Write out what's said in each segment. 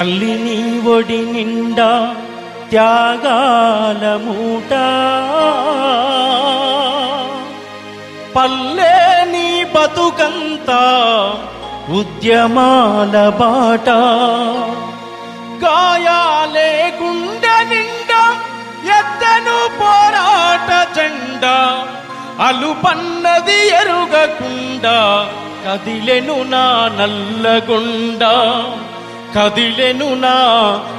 తల్లి నీ ఒడి నిండా త్యాగాల మూట పల్లె నీ బతుకంతా ఉద్యమాల బాట. గాయాలే గుండె నిండా ఎత్తను పోరాట జెండా. అలుపన్నది ఎరుగకుండా కదిలెను నా నల్లగొండ. కదిలెను నా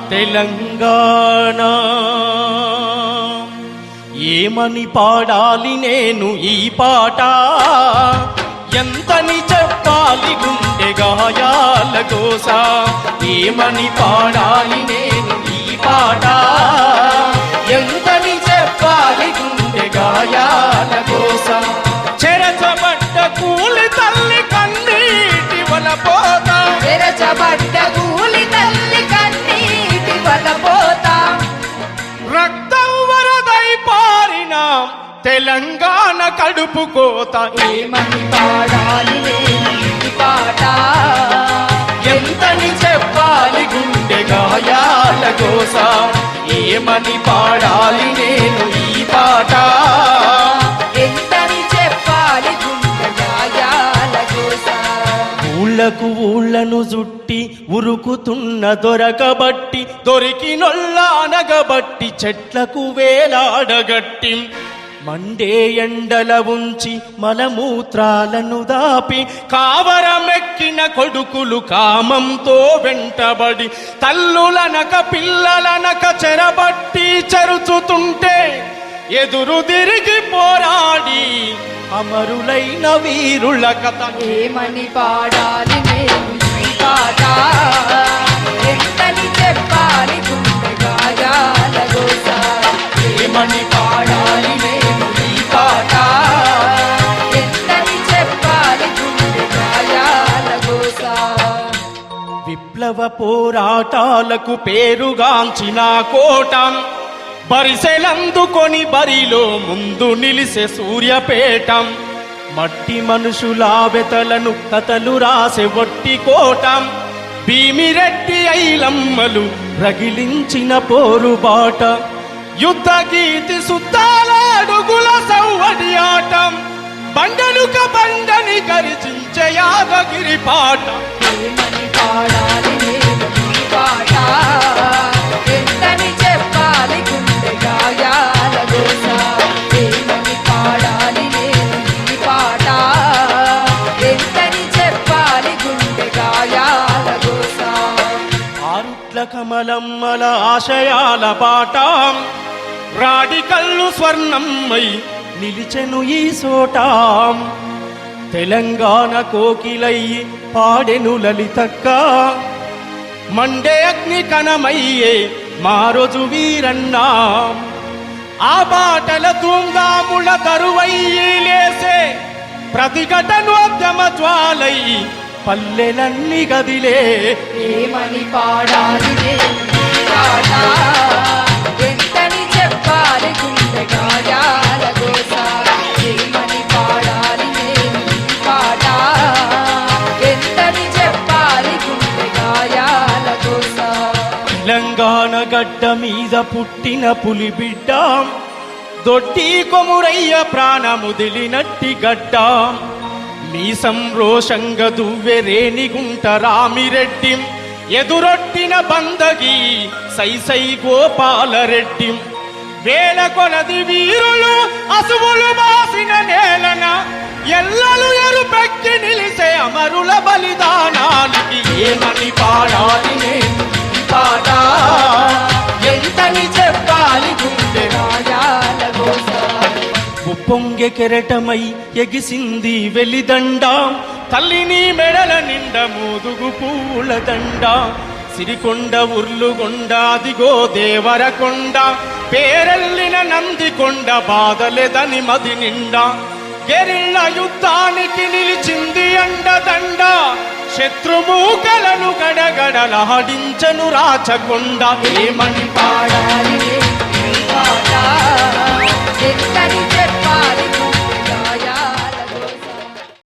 తెలంగాణ. ఏమని పాడాలి నేను ఈ పాట? ఎంతని చెప్పాలి గుండె గాయాల కోసా? ఏమని పాడాలి నేను తెలంగాణ కడుపు కోత. ఏమని పాడాలి నేను ఈ పాట? ఎంతని చెప్పాలి గుండె గాయాల కోస. ఏమని పాడాలి నేను ఈ పాట? ఎంతని చెప్పాలి గుండె గాయాల కోసా? ఊళ్ళకు ఊళ్ళను జుట్టి ఉరుకుతున్న దొరకబట్టి దొరికినొల్ల అనగబట్టి చెట్లకు వేలాడగట్టి. మండే ఎండల ఉంచి మలమూత్రాలను దాపి కావరమెక్కిన కొడుకులు కామంతో వెంటబడి తల్లులనక పిల్లలనక చెరబట్టి చెరుచుతుంటే ఎదురు తిరిగి పోరాడి అమరులైన వీరుల కథ. ఏమని పాడాలి నేను పాట? విప్లవ పోరాటాలకు పేరుగాంచిన కోట. బరిసెలందుకొని బరిలో ముందు నిలిసే సూర్యపేటం. మట్టి మనుషుల వెతలను కథలు రాసే వట్టి కోటం. భీమిరెడ్డి ఐలమ్మలు రగిలించిన పోరుబాట యుద్ధ గీతి సుద్దాల అడుగుల సౌవడి ఆటం. బండనుక బండని గరిచించే యాదగిరి పాట. ఏమని కమలమ్మల ఆశయాల పాట రాడికల్లు స్వర్ణమ్మై నిలిచెను ఈ సోట. తెలంగాణ కోకిలై పాడెను లలితక్క. మండే అగ్ని కణమయ్యే మారోజు వీరన్నా. ఆ బాటల తూంగాముల కరువయ్యి లేసే ప్రతిఘటనోద్యమ జ్వాలయ్యి పల్లెలన్నీ గదిలే. ఏమని పాడాలి నేను ఈ పాట ఎంతని చెప్పాలి గుండె గాయాల కోసా. ఏమని పాడాలి నేను ఈ పాట ఎంతని చెప్పాలి గుండె గాయాల కోసా. తెలంగాణ గడ్డ మీద పుట్టిన పులి బిడ్డ. దొడ్డి కొమురయ్య ప్రాణముదిలినట్టి గడ్డ. మీ రోషంగ దువ్వె రేణిగుంట రామిరెడ్డి ఎదురొట్టిన బందగి సైసై గోపాలరెడ్డి వేల కొలది వీరులు అసువులు బాసిన నేలన ఎల్లలు ఎరుపెక్కి నిలిసే అమరుల బలిదానానికి ఏమని పాడాలి నేను పాట? పొంగె కెరటమై ఎగిసింది వెలిదండ. తల్లిని మెడల నిండ మోదుగు పూల దండ. సిరికొండ ఉర్లుగొండ అదిగో దేవరకొండ. పేరెల్లిన నందికొండ బాధలేదని మది నిండా. గెరిళ్ళ యుద్ధానికి నిలిచింది అండదండ. శత్రుమూకలను గడగడలాడించను రాచకొండ. ఏమని పాడాలి? నేను